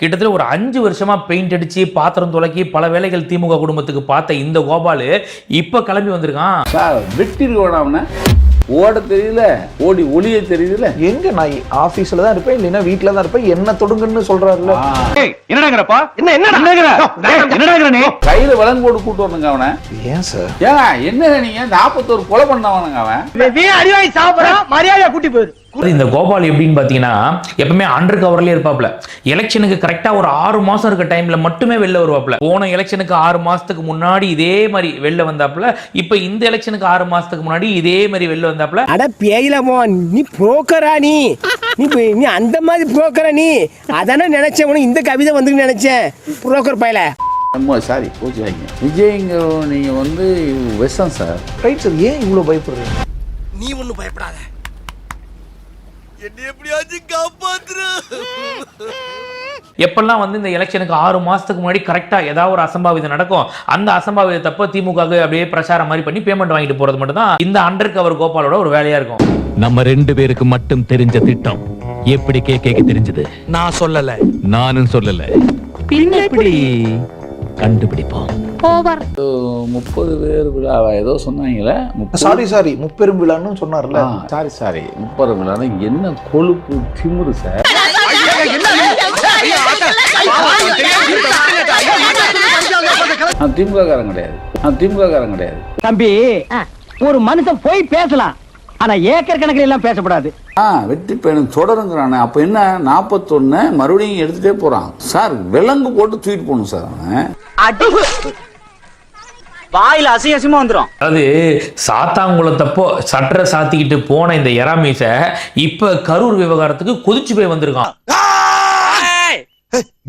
கிட்டத்தட்ட ஒரு அஞ்சு வருஷமா பெயிண்ட் அடிச்சு பாத்திரம் துலக்கி பல வேலைகள் திமுக குடும்பத்துக்கு பார்த்த இந்த கோபாலு இப்ப கிளம்பி வந்திருக்கான். சார் வெட்டிருக்கோட அவனை. ஓட தெரியல ஓடி ஒளிய தெரியுதுல எங்க நான் ஆபீஸ்ல தான் இருப்பேன் இல்லைன்னா வீட்ல தான் இருப்பேன். என்ன தொடுங்கன்னு சொல்றாருல்ல. என்னடாங்கறப்பா? என்ன என்னடா? என்னடா? நீ? கையில போட்டு கூட்டு வரணுங்க அவனை. ஏன் சார்? ஏன் என்ன நீங்க? நாற்பத்தோரு கொலை பண்ணவனுங்க அவன். அடிவாய் சாப்பிடறான் மரியாதையா கூட்டி போயிரு. இந்த கோபால் எப்படின்னு பார்த்தீங்கன்னா எப்பவுமே அண்டர் கவர்லயே இருப்பாப்ல எலெக்ஷனுக்கு கரெக்டா ஒரு ஆறு மாசம் இருக்க டைம்ல மட்டுமே வெளில வருவாப்ல போன எலெக்ஷனுக்கு ஆறு மாசத்துக்கு முன்னாடி இதே மாதிரி வெளில வந்தாப்ல இப்ப இந்த எலெக்ஷனுக்கு ஆறு மாசத்துக்கு முன்னாடி இதே மாதிரி வெளில வந்தாப்ல அட பேயிலமோ நீ புரோக்கரா நீ? நீ நீ அந்த மாதிரி புரோக்கரா நீ? அதானே நினைச்சேன் உனக்கு இந்த கவிதை வந்து நினைச்சேன். புரோக்கர் பயல. ரொம்ப சாரி கோச்சுக்காங்க விஜய்ங்க நீங்க வந்து விஷம் சார் ரைட் சார் ஏன் இவ்வளவு பயப்படுறீங்க? நீ ஒன்றும் பயப்படாத. எப்பெல்லாம் வந்து இந்த எலெக்ஷனுக்கு ஆறு மாசத்துக்கு முன்னாடி கரெக்டா ஏதாவது ஒரு அசம்பாவிதம் நடக்கும் அந்த அசம்பாவிதத்தப்ப திமுக க்கு அப்படியே பிரச்சாரம் மாதிரி பண்ணி பேமெண்ட் வாங்கிட்டு போறது மட்டும் தான் இந்த அண்டர் கவர் கோபாலோட ஒரு வேலையா இருக்கும். நம்ம ரெண்டு பேருக்கு மட்டும் தெரிஞ்ச திட்டம் எப்படி கேட்க தெரிஞ்சது? நான் சொல்லல. நானும் சொல்லல. பின்ன எப்படி? கண்டுபிடிப்போம். முப்பது பேர் விழாவா ஏதோ சொன்னாங்களே சாரி சாரி முப்பெரும் விழான்னு சொன்னார்ல. சாரி சாரி முப்பது விழா என்ன கொழுப்பு திமிரு சார்? நான் திமுக காரன் கிடையாது. நான் திமுக காரன் கிடையாது. தம்பி ஒரு மனுஷன் போய் பேசலாம் ஆனா ஏக்கர் கணக்கில் எல்லாம் பேசக்கூடாது ஆ வெற்றி பயணம் தொடருங்கிறானே. அப்ப என்ன நாற்பத்தொன்னு மறுபடியும் எடுத்துட்டே போறான். சார் விலங்கு போட்டு தூக்கிட்டு போகணும் சார் அவன். வாயில அசிங்க அசிங்கமா வந்துரும். அதாவது சாத்தாங்குளத்தப்போ சட்டரை சாத்திக்கிட்டு போன இந்த எராமீச இப்ப கரூர் விவகாரத்துக்கு கொதிச்சு போய் வந்திருக்கான்.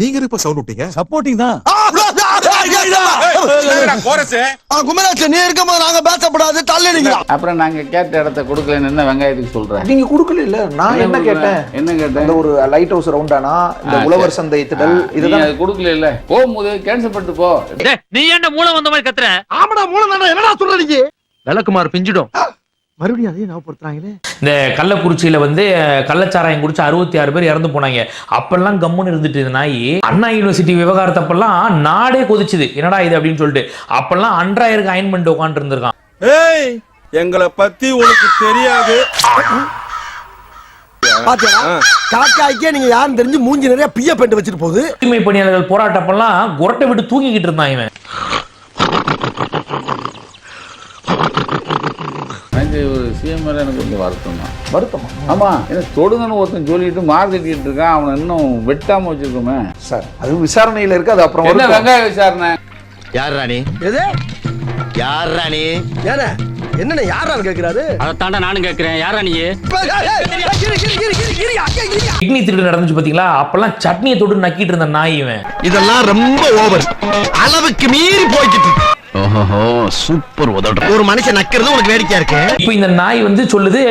நீங்க இப்ப சவுண்ட் விட்டீங்க? சப்போர்ட்டிங் தான். நாங்க பேசப்படாது தள்ளிடுங்க. அப்புறம் நாங்க கேட்ட இடத்த கொடுக்கலன்னு என்ன வெங்காயத்துக்கு சொல்றேன்? நீங்க கொடுக்கல இல்ல நான் என்ன கேட்டேன்? என்ன இந்த கேட்டேன் ஒரு லைட் ஹவுஸ் ரவுண்டானா இந்த உழவர். சந்தை திடல் இதுதான் கொடுக்கல இல்ல போகும்போது கேன்சல் பண்ணிட்டு போ. நீ என்ன மூலம் வந்த மாதிரி கத்துற? ஆமாடா தானே என்னடா சொல்ற நீங்க? விளக்குமாறு பிஞ்சிடும். மறுபடியும் அதே ஞாபகப்படுத்துறாங்களே? இந்த கள்ளக்குறிச்சியில வந்து கள்ளச்சாராயம் குடிச்சு அறுபத்தி ஆறு பேர் இறந்து போனாங்க. அப்பெல்லாம் கம்முன்னு இருந்துட்டு இந்த நாய் அண்ணா யூனிவர்சிட்டி விவகாரத்தப்பெல்லாம் நாடே கொதிச்சுது. என்னடா இது அப்படின்னு சொல்லிட்டு. அப்பெல்லாம் அன்றாயிருக்கு அயன் பண்ணிட்டு உட்காந்து இருந்திருக்கான். ஏய் எங்களை பத்தி உனக்கு தெரியாது. காக்காய்க்கே நீங்க யாரும் தெரிஞ்சு மூஞ்சி நிறைய பிய பெண்டு வச்சுட்டு போகுது. தூய்மை பணியாளர்கள் போராட்டப்பெல்லாம் குரட்டை விட்டு தூங்கிக்கிட்டு இருந்தான் இவன் எனக்கு ஒரு சிஎம் மேல எனக்கு கொஞ்சம் வருத்தம்? தான் வருத்தமா ஆமா ஏன்னா தொடுங்கன்னு ஒருத்தன் சொல்லிட்டு மார் கட்டிட்டு இருக்கான் அவனை இன்னும் வெட்டாம வச்சிருக்கோமே. சார் அது விசாரணையில இருக்கு அது அப்புறம் என்ன. வெங்காய விசாரணை? யார் ராணி? எது? யார் ராணி? ஏன என்னண்ணே யாரான்னு கேக்குறாரு அதைத்தாண்டா நானும் கேட்கிறேன். யாரா நீ கிட்னி திருடு நடந்துச்சு பாத்தீங்களா? அப்பெல்லாம் சட்னியை தொட்டு நக்கிட்டு இருந்த நாய் இவன். இதெல்லாம் ரொம்ப ஓவர். அளவுக்கு மீறி போய்கிட்டு. ஓஹோ சூப்பர் உதடு ஒரு மனுஷன் நக்கிறது உனக்கு வேடிக்கையா இருக்கு? இப்போ இந்த நாய் வந்து சொல்லுது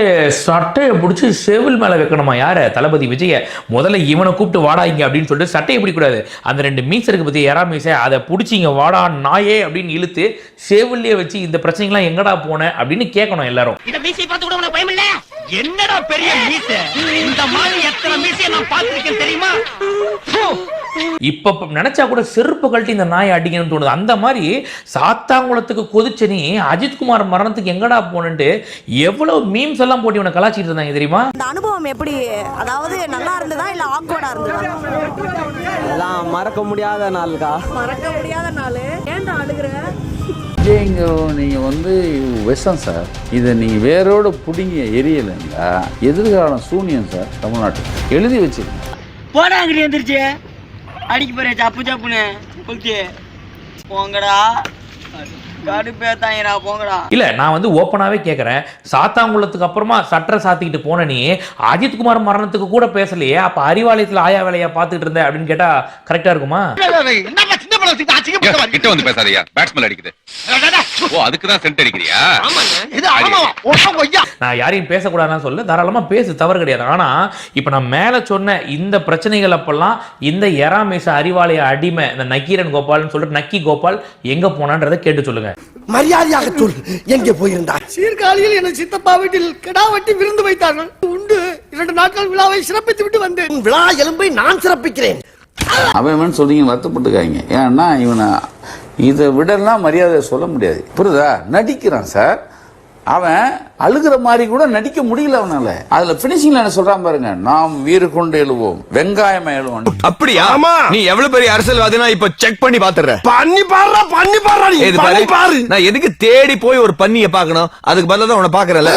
சட்டையை பிடிச்சி செவில் மேல வைக்கணுமா? யார? தளபதி விஜய. முதல்ல இவனை கூப்பிட்டு வாடா இங்க அப்படின்னு சொல்லிட்டு சட்டையை பிடிக்கூடாது அந்த ரெண்டு மீச இருக்கு பத்தி எறா மீசை. அதை பிடிச்சி இங்க வாடா நாயே அப்படின்னு இழுத்து செவிலே வச்சு இந்த பிரச்சனைகள்லாம் எங்கடா போன அப்படின்னு கேட்கணும் எல்லாரும். இந்த மீசை பார்த்து கூட உனக்கு பயம் இல்ல என்னடா பெரிய மீசை? இந்த மாதிரி எத்தனை மீசையை நான் பார்த்திருக்கேன் தெரியுமா? இப்ப நினைச்சா கூட செருப்பு கழட்டி இந்த நாயை அடிக்கணும்னு தோணுது. அந்த மாதிரி சாத்தாங்குளத்துக்கு கொதிச்ச நீ அஜித்குமார் மரணத்துக்கு எங்கடா போனன்ட்டு எவ்வளவு மீம்ஸ் எல்லாம் போட்டு இவனை கலாச்சிட்டு இருந்தாங்க தெரியுமா? அந்த அனுபவம் எப்படி? அதாவது நல்லா இருந்ததா இல்ல ஆக்வர்டா இருந்ததா? எல்லாம் மறக்க முடியாத நாளுக்கா மறக்க முடியாத நாள். ஏன்டா அழுகுற? விஜய்ங்க நீங்க வந்து விஷம் சார். இதை நீங்க வேரோட பிடிங்க எரியலைங்களா? எதிர்காலம் சூனியம் சார் தமிழ்நாட்டுக்கு. எழுதி வச்சிருக்கேன் போடா அங்கிட்டு எந்திரிச்சு அடிக்க போறேன் சப்பு சப்புன்னு. புல்கி போங்கடா. இல்ல நான் வந்து ஓப்பனாவே கேக்குறேன். சாத்தாங்குளத்துக்கு அப்புறமா சட்டரை சாத்திக்கிட்டு போன நீ அஜித்குமார் மரணத்துக்கு கூட பேசலையே அப்ப அறிவாலயத்துல ஆயா வேலையா பாத்துக்கிட்டு இருந்த அப்படின்னு கேட்டா கரெக்டா இருக்குமா? கிட்ட வந்து பேசாதயா பேட்ஸ்மேன் அடிக்குது. ஓ அதுக்கு தான் சென்ட் அடிக்கிறியா? நான் யாரையும் பேசக்கூடாதுன்னு சொல்ல தாராளமா பேசு தவறு கிடையாது. ஆனா இப்ப நான் மேல சொன்ன இந்த பிரச்சனைகள் அப்பெல்லாம் இந்த எராமேச அறிவாலய அடிமை இந்த நக்கீரன் கோபால்னு சொல்லிட்டு நக்கி கோபால் எங்க போனான்றதை கேட்டு சொல்லுங்க. மரியாதையாக சொல். எங்கே போயிருந்தார் சீர்காழியில் எனது சித்தப்பா வீட்டில் கிடா வெட்டி விருந்து வைத்தார்கள். உண்டு. இரண்டு நாட்கள் விழாவை சிறப்பித்து விட்டு வந்தேன். விழா எலும்பை நான் சிறப்பிக்கிறேன். அவன் இவன் சொல்றீங்க வருத்தப்பட்டுக்காங்க ஏன்னா இவனை இதை விடலாம் மரியாதை சொல்ல முடியாது. புரியுதா? நடிக்கிறான் சார் அவன் அழுகிற மாதிரி கூட நடிக்க முடியல அவனால. அதுல பினிஷிங்ல என்ன சொல்றான் பாருங்க நாம் வீறு கொண்டு எழுவோம் வெங்காயம் எழுவோம். அப்படியா? நீ எவ்வளவு பெரிய அரசியல்வாதினா இப்ப செக் பண்ணி பாத்துற பண்ணி பாடுறா பண்ணி பாரு பாரு. நான் எதுக்கு தேடி போய் ஒரு பண்ணிய பாக்கணும் அதுக்கு பதிலா தான் உன்னை பாக்குறல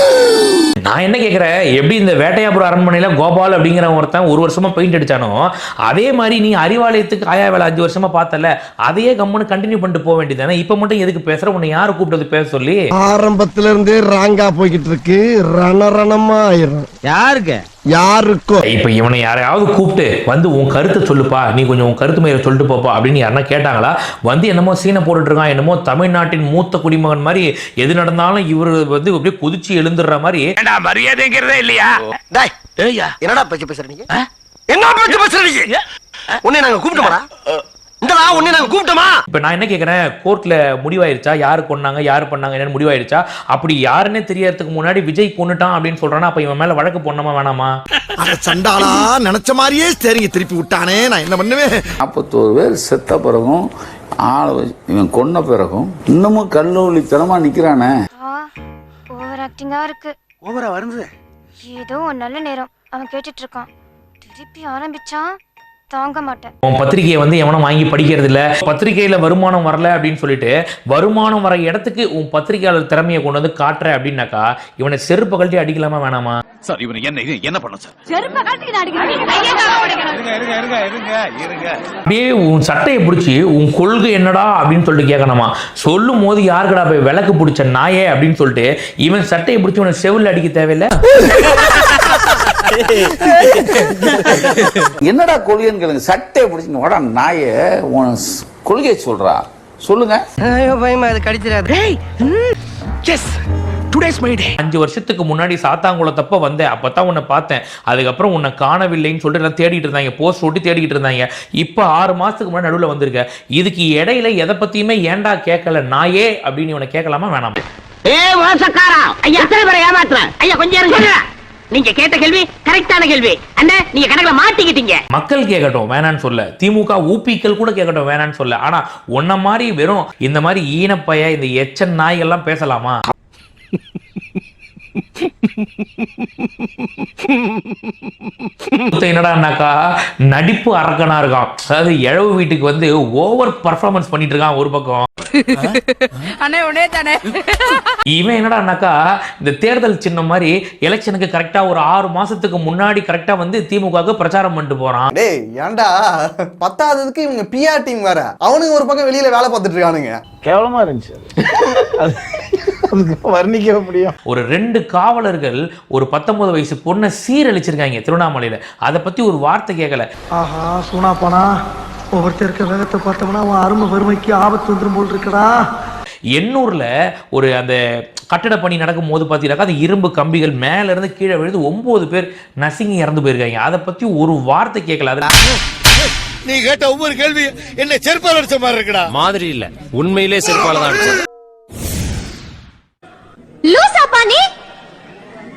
நான் என்ன கேட்குறேன் எப்படி இந்த வேட்டையாபுரம் அரண்மனையில கோபால் அப்படிங்கிற ஒருத்தன் ஒரு வருஷமா பெயிண்ட் அடிச்சானோ அதே மாதிரி நீ அறிவாலயத்துக்கு ஆயா வேலை அஞ்சு வருஷமா பார்த்தல அதையே கம்முன்னு கண்டினியூ பண்ணிட்டு போக வேண்டியதானே இப்போ மட்டும் எதுக்கு பேசுற? உன்னை யாரு கூப்பிட்டது? பேச சொல்லி. ஆரம்பத்துல இருந்தே ராங்கா போய்கிட்டு இருக்கு. ரணரணமா ஆயிரும் யாருக்கு? யாருக்கும் இப்போ இவனை யாரையாவது கூப்பிட்டு வந்து உன் கருத்தை சொல்லுப்பா. நீ கொஞ்சம் உன் கருத்து மயிரை சொல்லிட்டு போப்பா அப்படின்னு யாருன்னா கேட்டாங்களா? வந்து என்னமோ சீனை போட்டுட்டு இருக்கான் என்னமோ தமிழ்நாட்டின் மூத்த குடிமகன் மாதிரி எது நடந்தாலும் இவர் வந்து அப்படியே குதிச்சு எழுந்துடுற மாதிரி. மரியாதைங்கிறதே இல்லையா? டேய் என்னடா பேச்சு பேசுற நீங்க என்ன பேச்சு பேசுற நீங்க உன்னை நாங்க கூப்பிட்டோமா இந்தடா உன்னை நாங்க கூப்பிட்டோமா? இப்போ நான் என்ன கேட்குறேன் கோர்ட்டில் முடிவாயிருச்சா? யாரு கொன்னாங்க? யாரு பண்ணாங்க? என்னன்னு முடிவாயிருச்சா? அப்படி யாருன்னே தெரியறதுக்கு முன்னாடி விஜய் கொன்னுட்டான் அப்படின்னு சொல்றானா அப்போ இவன் மேல வழக்கு போடணுமா வேணாமா? அட சண்டாளா நினைச்ச மாதிரியே சரிங்க திருப்பி விட்டானே நான் என்ன பண்ணுவேன்? நாற்பத்தோரு பேர் செத்த பிறகும் ஆளை இவன் கொன்ன பிறகும் இன்னமும் கல்லூலித்தனமா நிக்கிறானே. ஓவர் ஆக்டிங்கா இருக்கு. ஓவரா வருது. ஏதோ ஒரு நல்ல நேரம் அவன் கேட்டுட்டு இருக்கான். திருப்பி ஆரம்பிச்சான். தாங்க மாட்டேன். உன் பத்திரிகையை வந்து எவனும் வாங்கி படிக்கிறது இல்ல பத்திரிகையில வருமானம் வரல அப்படின்னு சொல்லிட்டு வருமானம் வர இடத்துக்கு உன் பத்திரிகையாளர் திறமையை கொண்டு வந்து காட்டுற அப்படின்னாக்கா இவனை செருப்பு கழட்டி அடிக்கலாமா வேணாமா? சார் இவனை என்ன என்ன பண்ண சார்? அப்படியே உன் சட்டையை பிடிச்சி உன் கொள்கை என்னடா அப்படின்னு சொல்லிட்டு கேட்கணுமா? சொல்லும் போது யாருக்கடா போய் விளக்கு பிடிச்ச நாயே அப்படின்னு சொல்லிட்டு இவன் சட்டையை பிடிச்சி உனக்கு செவில் அடிக்க தேவையில்லை? என்னடா கொள்கைன்னு கேளுங்க. சட்டையை பிடிச்சிங்க வாடா நாயே உன் கொள்கையை சொல்றா. சொல்லுங்க. ஐயோ பயமா அது கடிச்சிடாது. எஸ் டுடேஸ் மை டே அஞ்சு வருஷத்துக்கு முன்னாடி சாத்தாங்குளத்தப்ப வந்தேன். அப்பதான் உன்னை பார்த்தேன். அதுக்கப்புறம் உன்னை காணவில்லைன்னு சொல்லிட்டு எல்லாம் தேடிட்டு இருந்தாங்க. போஸ்ட் ஓட்டி தேடிக்கிட்டு இருந்தாங்க. இப்போ ஆறு மாசத்துக்கு முன்னாடி நடுவில் வந்திருக்க. இதுக்கு இடையில எதை பத்தியுமே ஏன்டா கேட்கல நாயே அப்படின்னு இவனை கேட்கலாமா? வேணாமா. ஏ மோசக்காரா. ஐயா எத்தனை பேரை ஏமாத்துறேன் ஐயா கொஞ்சம் நீங்க கேட்ட கேள்வி கரெக்டான கேள்வி. அண்ணா நீங்க கணக்குல மாட்டிக்கிட்டீங்க. மக்கள் கேட்கட்டும் வேணான்னு சொல்ல. திமுக ஊபிக்கள் கூட கேட்கட்டும் வேணான்னு சொல்ல. ஆனா உன்ன மாதிரி வெறும் இந்த மாதிரி ஈனப்பைய இந்த எச்சன் நாய்கள்லாம் பேசலாமா? ஒருத்தன் என்னடான்னாக்கா நடிப்பு அரக்கனா இருக்கான். அதாவது இழவு வீட்டுக்கு வந்து ஓவர் பர்ஃபார்மன்ஸ் பண்ணிட்டு இருக்கான் ஒரு பக்கம். அண்ணே உடனே தானே. இவன் என்னடான்னாக்கா இந்த தேர்தல் சின்னம் மாதிரி எலெக்ஷனுக்கு கரெக்டா ஒரு ஆறு மாசத்துக்கு முன்னாடி கரெக்டா வந்து திமுகவுக்கு பிரச்சாரம் பண்ணிட்டு போறான். டேய் ஏன்டா? பத்தாததுக்கு இவங்க பிஆர் டீம் வேற. அவனுங்க ஒரு பக்கம் வெளியில வேலை பார்த்துட்டு இருக்கானுங்க. கேவலமா இருந்துச்சு வர்ணிக்க முடியும். ஒரு ரெண்டு காவலர்கள் ஒரு பத்தொன்பது வயசு பொண்ணை சீரழிச்சிருக்காங்க திருவண்ணாமலையில. அதை பத்தி ஒரு வார்த்தை கேட்கல ஆஹா சூனா போனா ஒவ்வொருத்தர் இருக்க வேகத்தை பார்த்தோம்னா அவன் அருமை வறுமைக்கு ஆபத்து வந்துரும் போல் இருக்கடா. எண்ணூர்ல ஒரு அந்த கட்டட பணி நடக்கும் போது பார்த்தீங்கன்னாக்கா அந்த இரும்பு கம்பிகள் மேல இருந்து கீழே விழுந்து ஒன்பது பேர் நசுங்கி இறந்து போயிருக்காங்க. அதை பத்தி ஒரு வார்த்தை கேட்கல அது நீ கேட்ட ஒவ்வொரு கேள்வி என்ன செருப்பால் அடிச்ச மாதிரி இருக்குடா. மாதிரி இல்ல. உண்மையிலே செருப்பால தான் ¡Luz, Apani!